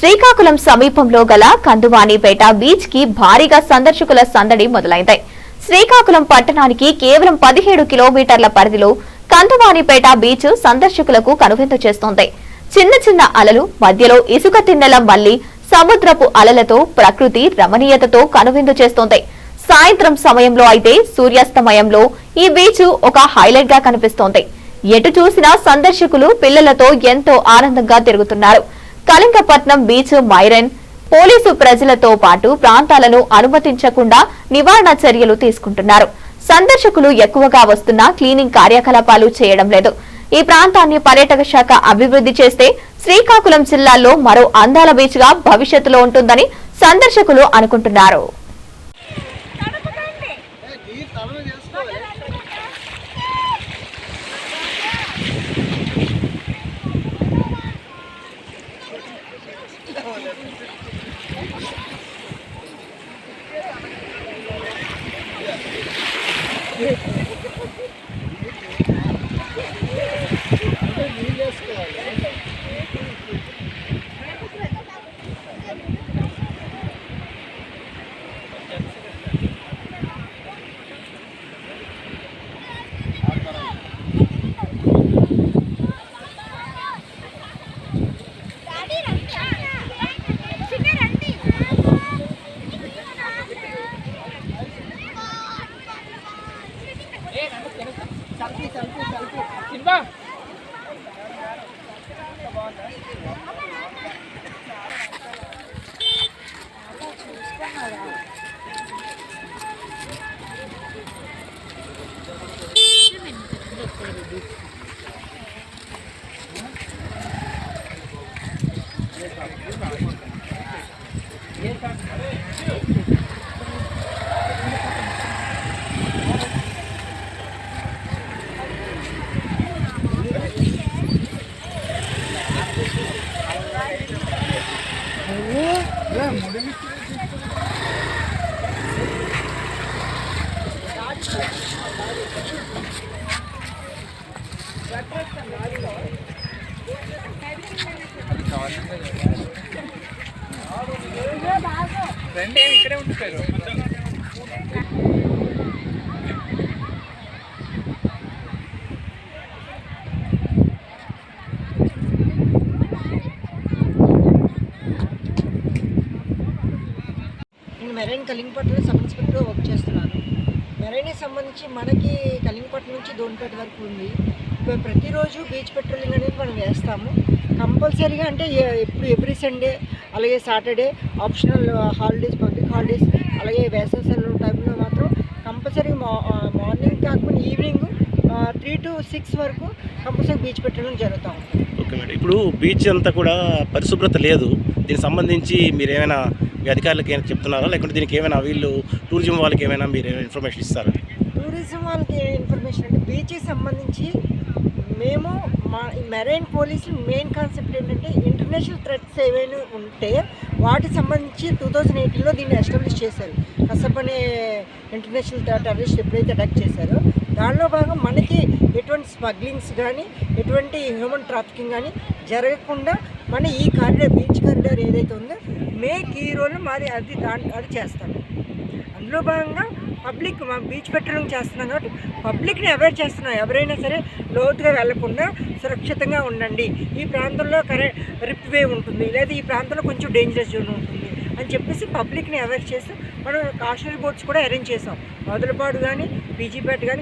శ్రీకాకుళం సమీపంలో గల కందువాణిపేట బీచ్కి భారీగా సందర్శకుల సందడి మొదలైంది. శ్రీకాకుళం పట్టణానికి కేవలం పదిహేడు కిలోమీటర్ల పరిధిలో కందువాణిపేట బీచ్ సందర్శకులకు కనువిందు చేస్తోంది. చిన్న చిన్న అలలు మధ్యలో ఇసుక తిన్నెల మళ్ళీ సముద్రపు అలలతో ప్రకృతి రమణీయతతో కనువిందు చేస్తోంది. సాయంత్రం సమయంలో అయితే సూర్యాస్తమయంలో ఈ బీచ్ ఒక హైలైట్గా కనిపిస్తోంది. ఎటు చూసినా సందర్శకులు పిల్లలతో ఎంతో ఆనందంగా తిరుగుతున్నారు. కళింగపట్నం బీచ్ మైరన్ పోలీసు ప్రజలతో పాటు ప్రాంతాలను అనుమతించకుండా నివారణ చర్యలు తీసుకుంటున్నారు. సందర్శకులు ఎక్కువగా వస్తున్నా క్లీనింగ్ కార్యకలాపాలు చేయడం లేదు. ఈ ప్రాంతాన్ని పర్యాటక శాఖ అభివృద్ధి చేస్తే శ్రీకాకుళం జిల్లాలో మరో అందాల బీచ్గా భవిష్యత్తులో ఉంటుందని సందర్శకులు అనుకుంటున్నారు. Yeah. Yeah. రండి ఇక్కడే ఉండిపోయారు నేను మెరైన్ కలింగపట్నంలో సబ్ ఇన్స్పెక్టర్ వర్క్ చేస్తున్నాను మెరైన్కి సంబంధించి మనకి కలింగపట్నం నుంచి దోన్పేట వరకు ఉంది. ప్రతిరోజు బీచ్ పెట్రోలింగ్ అనేది మనం వేస్తాము. కంపల్సరీగా అంటే ఎప్పుడు ఎవ్రీ సండే అలాగే Saturday optional holidays public holidays అలాగే వేసవి సెలవు టైంలో మాత్రం కంపల్సరీ మార్నింగ్ కాకపోతే ఈవినింగ్ త్రీ టు సిక్స్ వరకు కంపల్సరీ బీచ్ పెట్రోలింగ్ జరుగుతూ ఓకే మేడం. ఇప్పుడు బీచ్ అంతా కూడా పరిశుభ్రత లేదు. దీనికి సంబంధించి మీరు ఏమైనా మీ అధికారులకు ఏమైనా చెప్తున్నారా? లేకుంటే దీనికి ఏమైనా వీళ్ళు టూరిజం వాళ్ళకి ఏమైనా మీరు ఏమైనా ఇన్ఫర్మేషన్ ఇస్తారా? టూరిజం వాళ్ళకి ఇన్ఫర్మేషన్ అంటే బీచ్కి సంబంధించి మేము మా మెరైన్ పోలీసులు మెయిన్ కాన్సెప్ట్ ఏంటంటే ఇంటర్నేషనల్ థ్రెట్స్ ఏవైనా ఉంటే వాటికి సంబంధించి టూ థౌజండ్ ఎయిటీన్లో దీన్ని ఎస్టాబ్లిష్ చేశారు. కసబ్ అనే ఇంటర్నేషనల్ టెర్రరిస్ట్ ఎప్పుడైతే అటాక్ చేశారో దానిలో భాగం మనకి ఎటువంటి స్మగ్లింగ్స్ కానీ ఎటువంటి హ్యూమన్ ట్రాఫికింగ్ కానీ జరగకుండా మన ఈ కారిడార్ బీచ్ కారిడార్ ఏదైతే ఉందో మేక్ ఈ రోజు మాది అది దాంట్లో అది చేస్తాము అందులో భాగంగా పబ్లిక్ మా బీచ్ పెట్రోలింగ్ చేస్తున్నాం కాబట్టి పబ్లిక్ని అవేర్ చేస్తున్నాం. ఎవరైనా సరే లోతుగా వెళ్ళకుండా సురక్షితంగా ఉండండి. ఈ ప్రాంతంలో కరెంట్ రిప్ వే ఉంటుంది. లేదా ఈ ప్రాంతంలో కొంచెం డేంజరస్ జోన్ ఉంటుంది అని చెప్పేసి పబ్లిక్ని అవేర్ చేస్తూ మనం కాషనరీ బోర్డ్స్ కూడా అరేంజ్ చేసాం. మొదలపాడు కానీ పీజీపేట కానీ